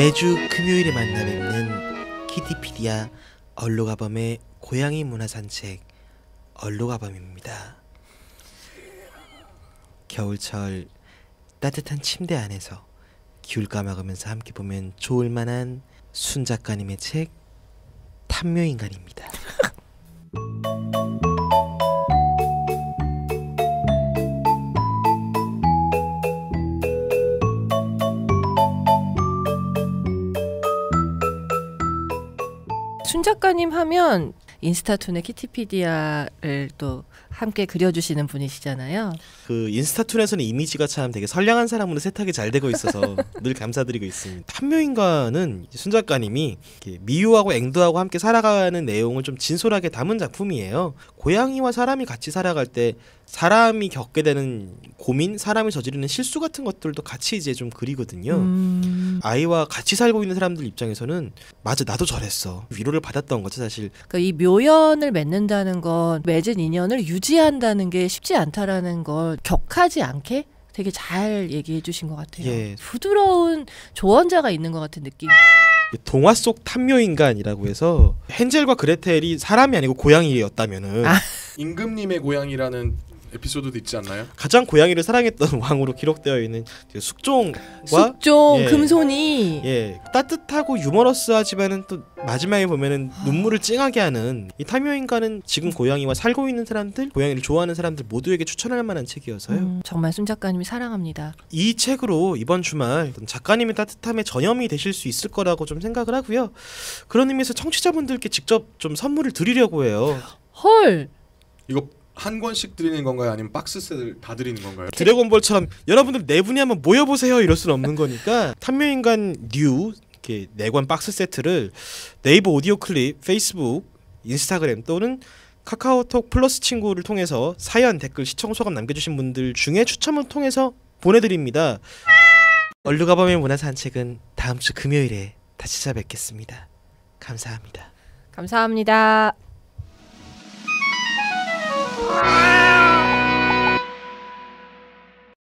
매주 금요일에 만나 뵙는 키티피디아 얼로가범의 고양이 문화 산책 얼로가범입니다. 겨울철 따뜻한 침대 안에서 귤 까먹으면서 함께 보면 좋을 만한 순 작가님의 책 탐묘인간입니다. 순 작가님 하면 인스타툰의 키티피디아를 또 함께 그려주시는 분이시잖아요. 그 인스타툰에서는 이미지가 참 되게 선량한 사람으로 세탁이 잘 되고 있어서 늘 감사드리고 있습니다. 탐묘인간은 순 작가님이 미유하고 앵두하고 함께 살아가는 내용을 좀 진솔하게 담은 작품이에요. 고양이와 사람이 같이 살아갈 때 사람이 겪게 되는 고민, 사람이 저지르는 실수 같은 것들도 같이 이제 좀 그리거든요. 음, 아이와 같이 살고 있는 사람들 입장에서는 맞아 나도 저랬어 위로를 받았던 거죠 사실 그러니까 이 묘연을 맺는다는 건 맺은 인연을 유지한다는 게 쉽지 않다라는 걸 격하지 않게 되게 잘 얘기해 주신 것 같아요. 예. 부드러운 조언자가 있는 것 같은 느낌. 동화 속 탐묘 인간이라고 해서 헨젤과 그레텔이 사람이 아니고 고양이였다면은 아. 임금님의 고향이라는 에피소드도 있지 않나요? 가장 고양이를 사랑했던 왕으로 기록되어 있는 그 숙종과 숙종 예. 금손이 예 따뜻하고 유머러스하지만은 또 마지막에 보면은 눈물을 찡하게 하는 이 탐묘인간은 지금 고양이와 살고 있는 사람들 고양이를 좋아하는 사람들 모두에게 추천할 만한 책이어서요. 음, 정말 순 작가님이 사랑합니다. 이 책으로 이번 주말 작가님의 따뜻함에 전염이 되실 수 있을 거라고 좀 생각을 하고요. 그런 의미에서 청취자분들께 직접 좀 선물을 드리려고 해요. 헐. 이거 한 권씩 드리는 건가요? 아니면 박스셋을 다 드리는 건가요? 드래곤볼처럼 여러분들 네 분이 한번 모여보세요 이럴 수는 없는 거니까 탐묘인간 뉴 이렇게 네 권 박스 세트를 네이버 오디오 클립, 페이스북, 인스타그램 또는 카카오톡 플러스 친구를 통해서 사연, 댓글, 시청 소감 남겨주신 분들 중에 추첨을 통해서 보내드립니다. 얼루가범의 문화 산책은 다음 주 금요일에 다시 찾아뵙겠습니다. 감사합니다. 감사합니다.